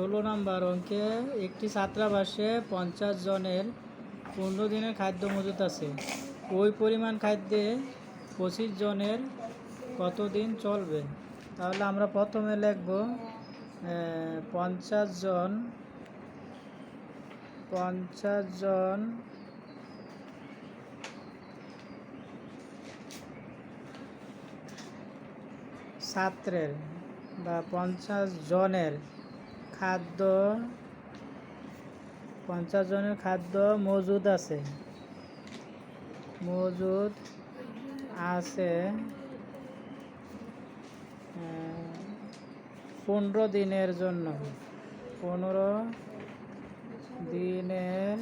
ষোলো নম্বর অঙ্কে একটি ছাত্রাবাসে পঞ্চাশ জনের পনেরো দিনের খাদ্য মজুত আছে। ওই পরিমাণ খাদ্যে পঁচিশ জনের কতদিন চলবে? তাহলে আমরা প্রথমে লিখব পঞ্চাশ জন পঞ্চাশ জন ছাত্রের বা পঞ্চাশ জনের খাদ্য, পঞ্চাশ জনের খাদ্য মজুদ আছে। মজুদ আছে পনেরো দিনের জন্য। পনেরো দিনের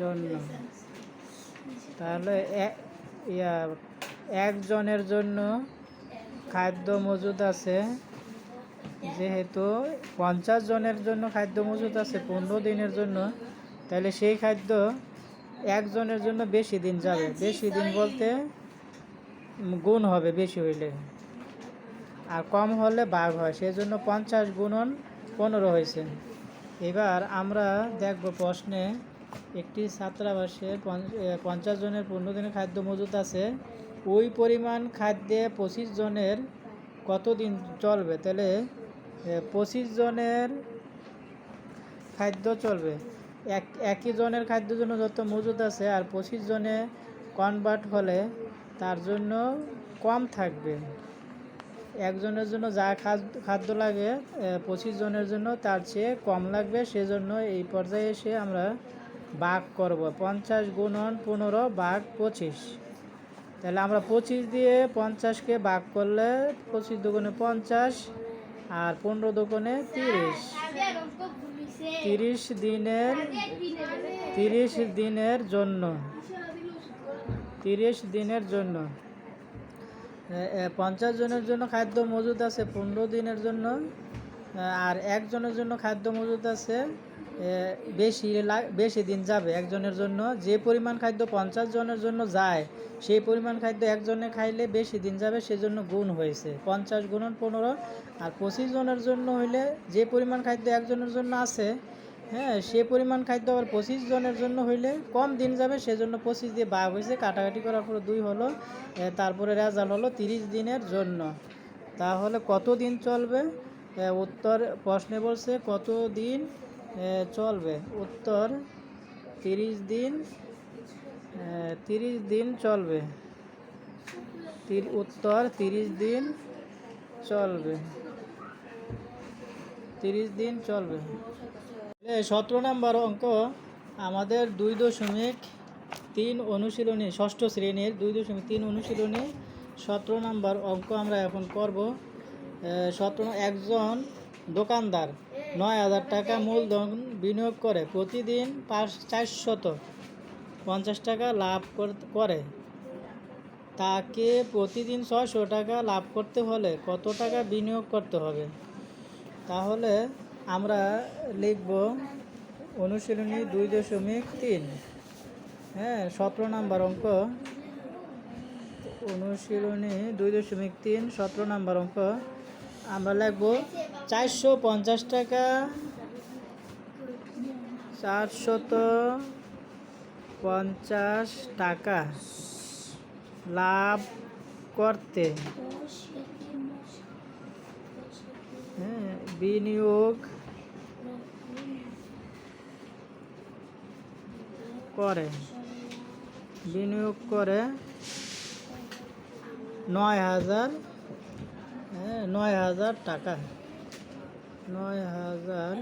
জন্য। তাহলে ইয়া, একজনের জন্য খাদ্য মজুদ আছে। যেহেতু পঞ্চাশ জনের জন্য খাদ্য মজুদ আছে পনেরো দিনের জন্য তাহলে সেই খাদ্য একজনের জন্য বেশি দিন যাবে। বেশি দিন বলতে গুণ হবে বেশি হইলে। আর কম হলে বাঘ হয় সেই জন্য পঞ্চাশ গুণন পনেরো হয়েছে। এবার আমরা দেখব প্রশ্নে একটি ছাত্রাবাসে পঞ্চ- পঞ্চাশ জনের পনেরো দিনের খাদ্য মজুত আছে ওই পরিমাণ খাদ্যে পঁচিশ জনের কতদিন চলবে? তাহলে পঁচিশ জনের খাদ্য চলবে। এক, একই জনের খাদ্যের জন্য যত মজুদ আছে, আর পঁচিশ জনে কনভার্ট হলে তার জন্য কম থাকবে। একজনের জন্য যা খাদ্য লাগে পঁচিশ জনের জন্য তার চেয়ে কম লাগবে। সেজন্য এই পর্যায়ে এসে আমরা ভাগ করব। পঞ্চাশ গুণন পনেরো ভাগ পঁচিশ। তাহলে আমরা পঁচিশ দিয়ে পঞ্চাশকে ভাগ করলে পঁচিশ দুগুণে পঞ্চাশ আর পনেরো দোকানে তিরিশ। তিরিশ দিনের তিরিশ দিনের জন্য। তিরিশ দিনের জন্য। পঞ্চাশ জনের জন্য খাদ্য মজুদ আছে, পনেরো দিনের জন্য। আর একজনের জন্য খাদ্য মজুদ আছে বেশি বেশি দিন যাবে একজনের জন্য। যে পরিমাণ খাদ্য পঞ্চাশ জনের জন্য যায়, সেই পরিমাণ খাদ্য একজনে খাইলে বেশি দিন যাবে, সেজন্য গুণ হয়েছে। পঞ্চাশ গুণন পনেরো আর পঁচিশ জনের জন্য হইলে যে পরিমাণ খাদ্য একজনের জন্য আছে হ্যাঁ সে পরিমাণ খাদ্য আবার পঁচিশ জনের জন্য হইলে কম দিন যাবে, সেজন্য পঁচিশ দিয়ে ভাগ হয়েছে। কাটাকাটি করার পরে দুই হলো তারপরে রেজাল্ট হলো তিরিশ দিনের জন্য। তাহলে কত দিন চলবে উত্তর প্রশ্নে বলছে কত দিন চলবে। উত্তর, তিরিশ দিন তিরিশ দিন চলবে। তির- উত্তর, তিরিশ দিন চলবে। তিরিশ দিন চলবে। সতেরো নম্বর অঙ্ক। আমাদের দুই দশমিক তিন অনুশীলনী, ষষ্ঠ শ্রেণির দুই দশমিক তিন অনুশীলনী, সতেরো নম্বর অঙ্ক আমরা এখন করব। সতেরো, একজন দোকানদার। নয় হাজার টাকা মূলধন বিনিয়োগ করে, প্রতিদিন পাঁচ চারশত পঞ্চাশ টাকা লাভ কর- তাকে প্রতিদিন ছয়শো টাকা লাভ করতে হলে কত টাকা বিনিয়োগ করতে হবে? তাহলে আমরা লিখব অনুশীলনী দুই দশমিক তিন। হ্যাঁ সতেরো নাম্বার অঙ্ক। অনুশীলনী দুই দশমিক তিন, সতেরো নাম্বার অঙ্ক। আমরা লাগবো চারশো পঞ্চাশ টাকা, চারশত পঞ্চাশ টাকা লাভ করতে। হ্যাঁ বিনিয়োগ করে। বিনিয়োগ করে নয় হাজার হ্যাঁ নয় হাজার টাকা। নয় হাজার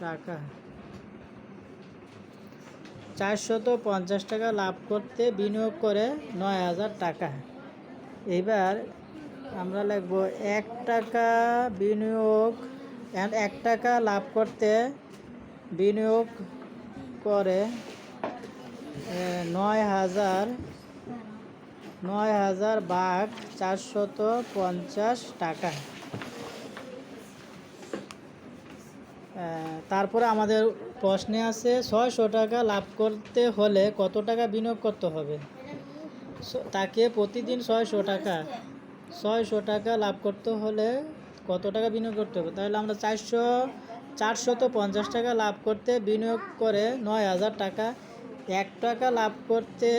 টাকা। চারশত পঞ্চাশ টাকা লাভ করতে বিনিয়োগ করে নয় হাজার টাকা। এবার আমরা লিখব এক টাকা বিনিয়োগ এক টাকা লাভ করতে বিনিয়োগ করে নয় হাজার নয় হাজার বাঘ চারশত পঞ্চাশ টাকা। তারপরে আমাদের প্রশ্নে আছে, ছয়শো টাকা লাভ করতে হলে কত টাকা বিনিয়োগ করতে হবে? তাকে প্রতিদিন ছয়শো টাকা ছয়শো টাকা লাভ করতে হলে কত টাকা বিনিয়োগ করতে হবে? তাহলে আমরা চারশো, চারশত পঞ্চাশ টাকা লাভ করতে বিনিয়োগ করে নয় হাজার টাকা, এক টাকা লাভ করতে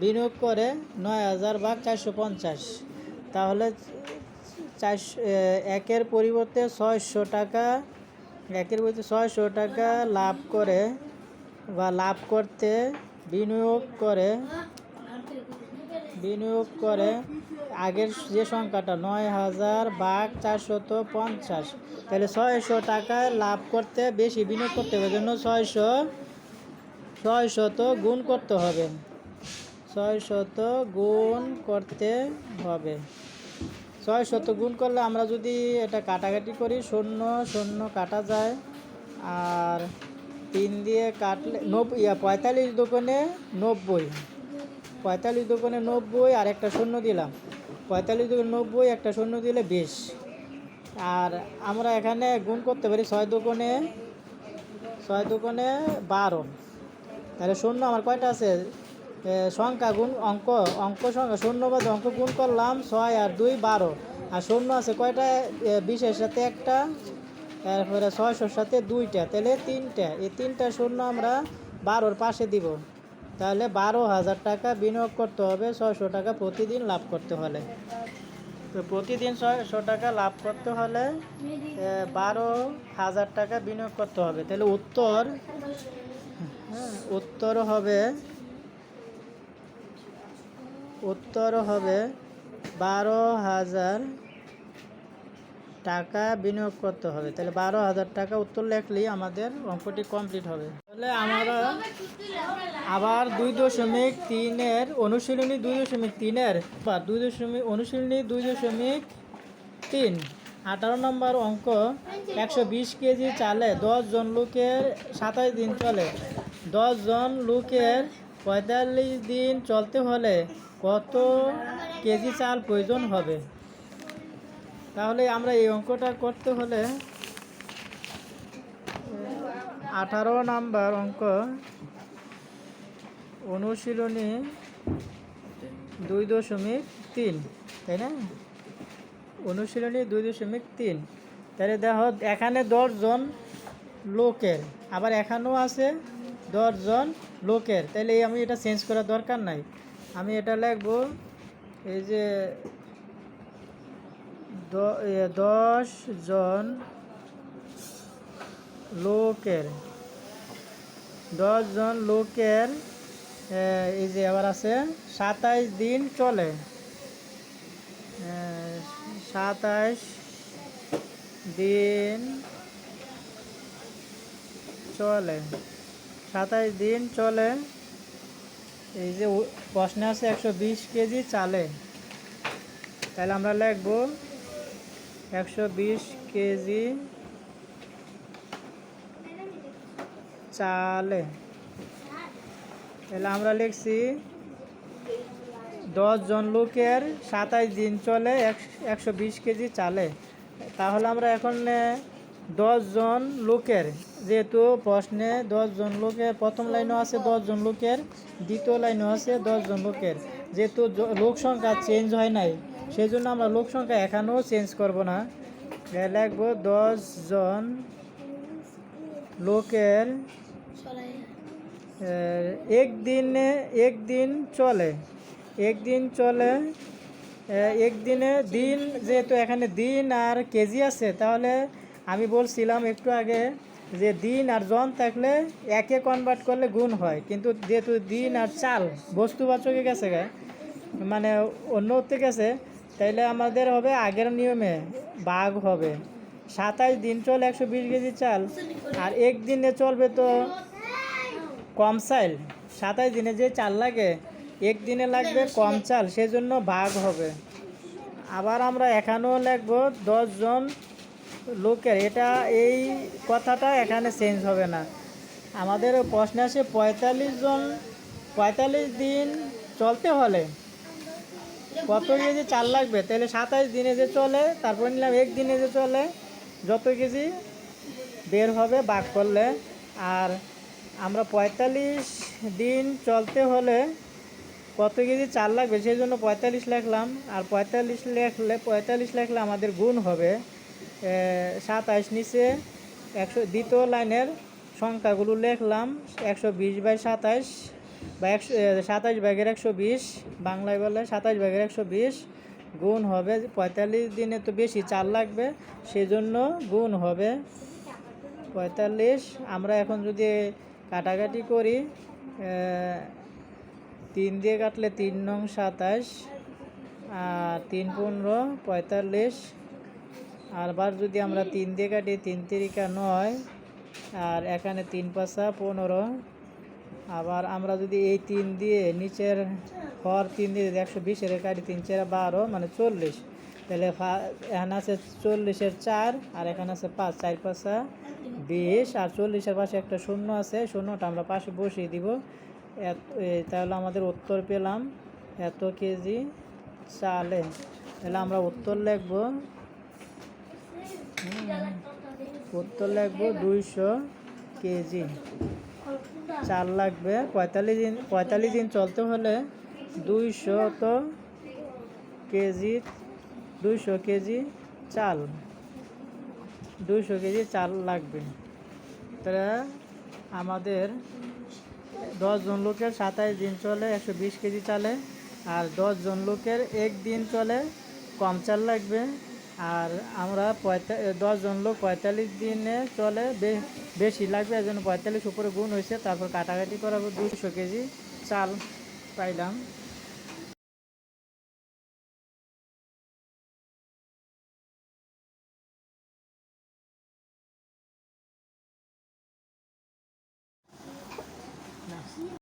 বিনিয়োগ করে নয় হাজার ভাগ চারশো পঞ্চাশ। তাহলে চারশো একের পরিবর্তে ছয়শো টাকা, একের পরিবর্তে ছয়শো টাকা লাভ করে বা লাভ করতে বিনিয়োগ করে বিনিয়োগ করে আগের যে সংখ্যাটা, নয় হাজার বাঘ চারশত পঞ্চাশ। তাহলে ছয়শো টাকা লাভ করতে বেশি বিনিয়োগ করতে হবে জন্য ছয়শো, ছয়শত গুণ করতে হবে। ছয়শত গুণ করতে হবে। ছয় শত গুণ করলে আমরা যদি এটা কাটাকাটি করি, শূন্য শূন্য কাটা যায়। আর তিন দিয়ে কাটলে নব্বই ইয়া, পঁয়তাল্লিশ দোকানে নব্বই। পঁয়তাল্লিশ দোকানে নব্বই আর একটা শূন্য দিলাম। পঁয়তাল্লিশ দোকানে নব্বই, একটা শূন্য দিলে বিশ। আর আমরা এখানে গুণ করতে পারি ছয় দোকানে ছয় দোকানে বারো। তাহলে শূন্য আমার কয়টা আছে? সংখ্যা গুণ অঙ্ক অঙ্ক সংখ্যা শূন্য বাদে অঙ্ক গুণ করলাম ছয় আর দুই বারো। আর শূন্য আছে কয়টা? বিশের সাথে একটা তারপরে ছয়শোর সাথে দুইটা। তাহলে তিনটা। এই তিনটা শূন্য আমরা বারোর পাশে দিব। তাহলে বারো হাজার টাকা বিনিয়োগ করতে হবে, ছয়শো টাকা প্রতিদিন লাভ করতে হলে। তো প্রতিদিন ছয়শো টাকা লাভ করতে হলে বারো হাজার টাকা বিনিয়োগ করতে হবে। তাহলে উত্তর হ্যাঁ উত্তর হবে উত্তর হবে বারো হাজার টাকা বিনিয়োগ করতে হবে। তাহলে বারো হাজার টাকা উত্তর লেখলেই আমাদের অঙ্কটি কমপ্লিট হবে। তাহলে আমরা আবার দুই দশমিক তিনের অনুশীলনী, দুই দশমিক তিনের বা দুই দশমিক অনুশীলনী, দুই দশমিক তিন। আঠারো নম্বর অঙ্ক, একশো বিশ কেজি চালে দশ জন লোকের সাতাশ দিন চলে। দশ জন লোকের পঁয়তাল্লিশ দিন চলতে হলে কত কেজি চাল প্রয়োজন হবে? তাহলে আমরা এই অঙ্কটা করতে হলে আঠারো নাম্বার অঙ্ক অনুশীলনী দুই দশমিক তিন, তাই না? অনুশীলনী দুই দশমিক তিন। তাহলে দেখো, এখানে দশজন লোকের, আবার এখানেও আছে দশজন লোকের। তাহলে আমি এটা চেঞ্জ করার দরকার নাই। আমি এটা লিখব, এই যে দশ জন লোকের, দশ জন লোকের এই যে আবার আছে, সাতাইশ দিন চলে। সাতাইশ দিন চলে, সাতাইশ দিন চলে। এই যে প্রশ্নে আছে একশো বিশ কেজি চালে। তাহলে আমরা লিখব একশো বিশ কেজি চালে। তাহলে আমরা লিখছি জন লোকের সাতাইশ দিন চলে একশো বিশ কেজি চালে। তাহলে আমরা এখন দশ জন লোকের, যেহেতু প্রশ্নে দশ জন লোকের, প্রথম লাইনও আছে দশ জন লোকের, দ্বিতীয় লাইনও আছে দশ জন লোকের। যেহেতু লোক সংখ্যা চেঞ্জ হয় নাই সেই জন্য আমরা লোক সংখ্যা এখানেও চেঞ্জ করব না। লিখব দশ জন লোকের একদিনে একদিন চলে। একদিন চলে একদিনে দিন, যেহেতু এখানে দিন আর কেজি আছে, তাহলে আমি বলছিলাম একটু আগে যে দিন আর জন থাকলে একে কনভার্ট করলে গুণ হয়। কিন্তু যেহেতু দিন আর চাল বস্তুবাচকে গেছে মানে অন্য হতে গেছে, তাইলে আমাদের হবে আগের নিয়মে বাঘ হবে। সাতাইশ দিন চলে একশো বিশ কেজি চাল, আর এক দিনে চলবে তো কম চাল। সাতাইশ দিনে যে চাল লাগে এক দিনে লাগবে কম চাল, সেজন্য ভাগ হবে। আবার আমরা এখানেও লাগবো দশজন লোকের, এটা এই কথাটা এখানে চেঞ্জ হবে না। আমাদের প্রশ্নে আসে, পঁয়তাল্লিশ জন, পঁয়তাল্লিশ দিন চলতে হলে কত কেজি চাল লাগবে? তাহলে সাতাইশ দিনে যে চলে, তারপর নিলাম এক দিনে যে চলে, যত কেজি বের হবে বাক করলে। আর আমরা পঁয়তাল্লিশ দিন চলতে হলে কত কেজি চাল লাগবে? সেই জন্য পঁয়তাল্লিশ লিখলাম। আর পঁয়তাল্লিশ লেখলে পঁয়তাল্লিশ লেখলে আমাদের গুণ হবে। সাতাইশ নিচে একশো, দ্বিতীয় লাইনের সংখ্যাগুলো লিখলাম, একশো বিশ বাই সাতাইশ বা একশো সাতাইশ ভাগের একশো বিশ, বাংলায় বলে সাতাইশ ভাগের একশো বিশ, গুণ হবে পঁয়তাল্লিশ, দিনে তো বেশি চাল লাগবে, সেজন্য গুণ হবে পঁয়তাল্লিশ। আমরা এখন যদি কাটাকাটি করি তিন দিয়ে কাটলে তিন নং সাতাশ, আর তিন পনেরো পঁয়তাল্লিশ আর বার যদি আমরা তিন দিয়ে কাটি, তিন তিরিকা নয়, আর এখানে তিন পাঁচা পনেরো। আবার আমরা যদি এই তিন দিয়ে নিচের হর তিন দিয়ে যদি একশো বিশের কাটি, তিন চার বারো মানে চল্লিশ। তাহলে এখানে আছে চল্লিশের চার, আর এখানে আছে পাঁচ, চার পাঁচা বিশ। আর চল্লিশের পাশে একটা শূন্য আছে শূন্যটা আমরা পাশে বসিয়ে দিব। এত তাহলে আমাদের উত্তর পেলাম। এত কেজি চালে। তাহলে আমরা উত্তর লিখব। উত্তর লিখব দুইশো কেজি। চাল লাগবে। পঁয়তাল্লিশ দিন পঁয়তাল্লিশ দিন চলতে হলে দুইশো তো কেজি, দুইশো কেজি চাল। দুইশো কেজি চাল লাগবে। তাহলে আমাদের দশজন লোকের সাতাইশ দিন চলে একশো বিশ কেজি চালে, আর দশজন লোকের এক দিন চলে কম চাল লাগবে। আর আমরা পঁয়তা দশজন লোক পঁয়তাল্লিশ দিনে চলে বেশি লাগবে এর জন্য পঁয়তাল্লিশ উপরে গুণ হয়েছে, তারপর কাটাকাটি করাবো দুশো কেজি চাল পাইলাম।